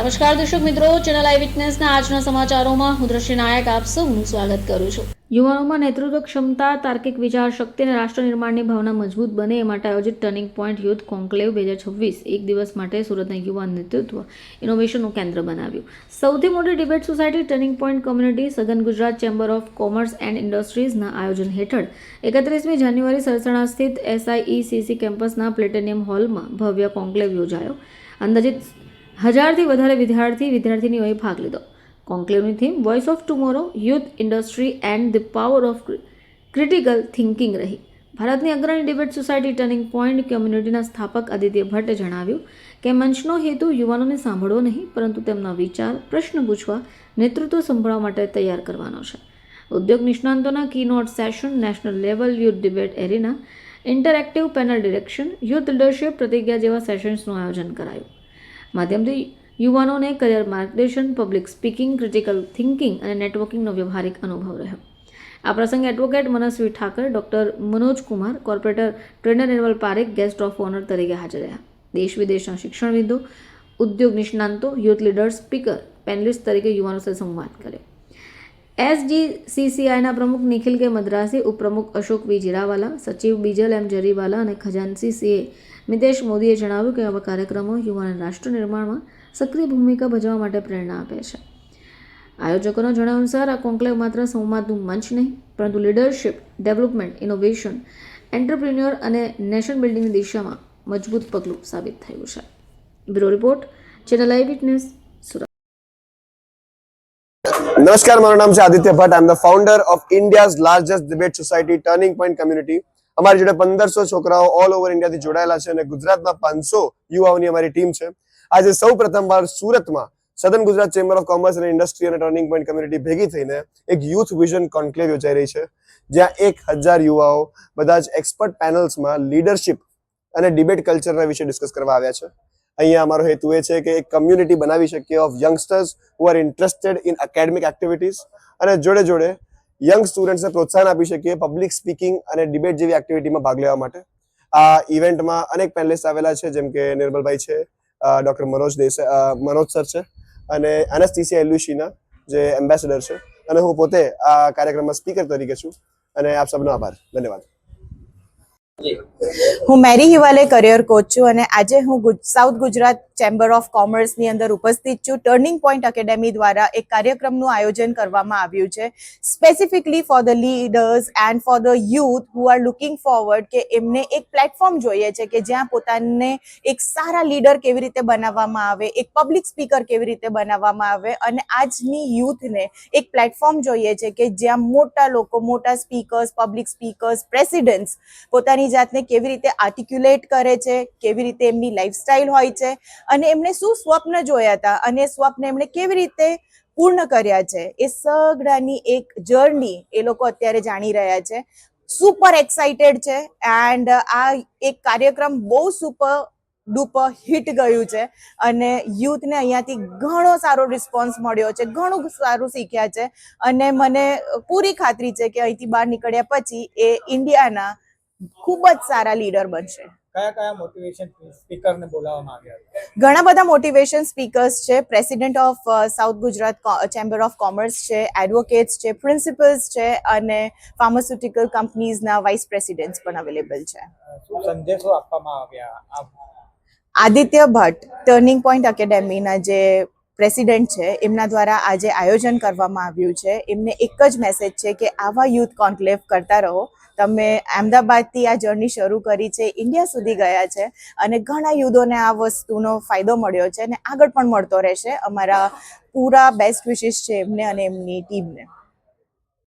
નમસ્કાર દર્શક મિત્રો ચેનલ આઈ વિટનેસના આજના સમાચારોમાં હું દ્રશ્ય નાયક આપ સૌનું સ્વાગત કરું છું. યુવાનોમાં નેતૃત્વ ક્ષમતા, તાર્કિક વિચાર શક્તિ અને રાષ્ટ્ર નિર્માણની ભાવના મજબૂત બને એ માટે આયોજિત ટર્નિંગ પોઈન્ટ યુથ કોન્ક્લેવ બે હજાર છવ્વીસ, એક દિવસ માટે સુરતના યુવાન નેતૃત્વ ઇનોવેશનનું કેન્દ્ર બનાવ્યું. સૌથી મોટી debate society turning point community સઘન Gujarat chamber of commerce and ઇન્ડસ્ટ્રીઝના આયોજન હેઠળ એકત્રીસમી જાન્યુઆરી સરસણા સ્થિત એસઆઈઈસીસી કેમ્પસના પ્લેટેનિયમ હોલમાં ભવ્ય કોન્ક્લેવ યોજાયો. અંદાજિત હજારથી વધારે વિદ્યાર્થી વિદ્યાર્થીનીઓએ ભાગ લીધો. કોન્ક્લેવની theme voice of tomorrow youth industry and the power of critical thinking રહી. ભારતની અગ્રણી ડિબેટ સોસાયટી ટર્નિંગ પોઈન્ટ કમ્યુનિટીના સ્થાપક આદિત્ય ભટ્ટે જણાવ્યું કે મંચનો હેતુ યુવાનોને સાંભળવો નહીં, પરંતુ તેમના વિચાર, પ્રશ્ન પૂછવા, નેતૃત્વ સંભાળવા માટે તૈયાર કરવાનો છે. ઉદ્યોગ નિષ્ણાંતોના keynote session national level youth debate arena interactive panel direction youth leadership પ્રતિજ્ઞા જેવા સેશન્સનું આયોજન કરાયું. માધ્યમથી યુવાનોને કરિયર માર્ગદર્શન પબ્લિક સ્પીકિંગ ક્રિટિકલ થિંકિંગ અને નેટવર્કિંગનો વ્યવહારિક અનુભવ રહ્યો. આ પ્રસંગે advocate Manasvi Thakar doctor Manoj Kumar corporator trainer Nirmal Parekh guest of honour તરીકે હાજર રહ્યા. દેશ વિદેશના શિક્ષણવિદો, ઉદ્યોગ નિષ્ણાંતો યુથ લીડર્સ સ્પીકર પેનલિસ્ટ તરીકે યુવાનો સાથે સંવાદ કર્યો. એસજીસીસીઆઈના પ્રમુખ નિખિલ કે મદ્રાસી ઉપપ્રમુખ અશોક વી. જીરાવાલા, સચિવ બીજલ એમ. જરીવાલા અને ખજાનસી સીએ મિતેશ મોદીએ જણાવ્યું કે આવા કાર્યક્રમો યુવાન રાષ્ટ્ર નિર્માણમાં સક્રિય ભૂમિકા ભજવવા માટે પ્રેરણા આપે છે. આયોજકોના જણાવ્યા અનુસાર, આ કોન્ક્લેવ માત્ર સંવાદનું મંચ નહીં, પરંતુ લીડરશિપ ડેવલપમેન્ટ ઇનોવેશન એન્ટરપ્રિન્યોર અને નેશન બિલ્ડિંગની દિશામાં મજબૂત પગલું સાબિત થયું છે. Bureau report, channel I witness નમસ્કાર મારું નામ છે Aditya Bhatt. I am the founder of India's largest debate society turning point community અમારી જોડે પંદરસો છોકરાઓ ઓલ ઓવર ઇન્ડિયાથી જોડાયેલા છે અને ગુજરાતમાં પાંચસો યુવાઓની અમારી ટીમ છે. આજે સૌ પ્રથમવાર સુરતમાં સદન ગુજરાત ચેમ્બર ઓફ કોમર્સ અને ઇન્ડસ્ટ્રી અને ટર્નિંગ પોઈન્ટ કમ્યુનિટી ભેગી થઈને એક યુથ વિઝન કોન્ક્લેવ યોજાઈ રહી છે, જ્યાં એક હજાર યુવાઓ બધા જ એક્સપર્ટ પેનલ્સમાં લીડરશિપ અને ડિબેટ કલ્ચરના વિશે ડિસ્કસ કરવા આવ્યા છે. અહીંયા અમારો હેતુ એ છે કે એક કમ્યુનિટી બનાવી શકીએ of youngsters who are interested in academic activities અને જોડે જોડે યંગ સ્ટુડન્ટ્સને પ્રોત્સાહન આપી શકીએ પબ્લિક સ્પીકિંગ અને ડિબેટ જેવી એક્ટિવિટીમાં ભાગ લેવા માટે. આ ઇવેન્ટમાં અનેક પેનલિસ્ટ આવેલા છે, જેમ કે નિર્મલભાઈ છે ડોક્ટર મનોજ દેસાઈ મનોજ સર છે, અને એનએસટીસી એલ્યુશીના જે એમ્બેસેડર છે. અને હું પોતે આ કાર્યક્રમમાં સ્પીકર તરીકે છું. અને આપ સબનો આભાર. ધન્યવાદ. હું મેરી હિવાલે કરિયર કોચ છું અને આજે હું સાઉથ ગુજરાત ચેમ્બર ઓફ કોમર્સની અંદર ઉપસ્થિત છું. ટર્નિંગ પોઈન્ટ એકેડેમી દ્વારા એક કાર્યક્રમનું આયોજન કરવામાં આવ્યું છે. Specifically for the leaders and for the youth who are looking forward કે એમને એક પ્લેટફોર્મ જોઈએ છે કે જ્યાં પોતાને એક સારા લીડર કેવી રીતે બનાવવામાં આવે, એક પબ્લિક સ્પીકર કેવી રીતે બનાવવામાં આવે અને આજની યુથને એક પ્લેટફોર્મ જોઈએ છે કે જ્યાં મોટા લોકો, મોટા સ્પીકર્સ પબ્લિક સ્પીકર્સ પ્રેસિડેન્ટ્સ પોતાની જાતને કેવી રીતે આર્ટિક્યુલેટ કરે છે, કેવી રીતે એમની લાઈફસ્ટાઈલ હોય છે અને એમણે શું સ્વપ્ન જોયા હતા અને સ્વપ્ન એમણે કેવી રીતે પૂર્ણ કર્યા છે એ સગડાની એક જર્ની એ લોકો અત્યારે જાણી રહ્યા છે. સુપર એક્સાઇટેડ છે એન્ડ આ એક કાર્યક્રમ બહુ સુપર ડુપર હિટ ગયું છે અને યુથને અહીંયાથી ઘણો સારો રિસ્પોન્સ મળ્યો છે, ઘણું સારું શીખ્યા છે અને મને પૂરી ખાતરી છે કે અહીંથી બહાર નીકળ્યા પછી એ ઇન્ડિયાના ખૂબ જ સારા લીડર બનશે. કયા કયા મોટિવેશન સ્પીકરને બોલાવવામાં આવ્યા ઘણા બધા મોટિવેશન સ્પીકર્સ છે. President of south Gujarat chamber of commerce છે એડવોકેટ્સ છે પ્રિન્સિપલ્સ છે અને ફાર્માસ્યુટિકલ કંપનીઝના વાઇસ પ્રેસિડેન્ટ્સ પણ અવેલેબલ છે. સંદેશો આપવામાં આવ્યા? આદિત્ય ભટ્ટ ટર્નિંગ પોઈન્ટ એકેડેમીના જે પ્રેસિડેન્ટ છે, એમના દ્વારા આજે આયોજન કરવામાં આવ્યું છે. એમને એક જ મેસેજ છે કે આવા યુથ કોન્ક્લેવ કરતા રહો. તમે અમદાવાદથી આ જર્ની શરૂ કરી છે ઇન્ડિયા સુધી ગયા છે અને ઘણા યુદ્ધોને આ વસ્તુનો ફાયદો મળ્યો છે અને આગળ પણ મળતો રહેશે. અમારા પૂરા બેસ્ટ વિશિસ છે એમને અને એમની ટીમને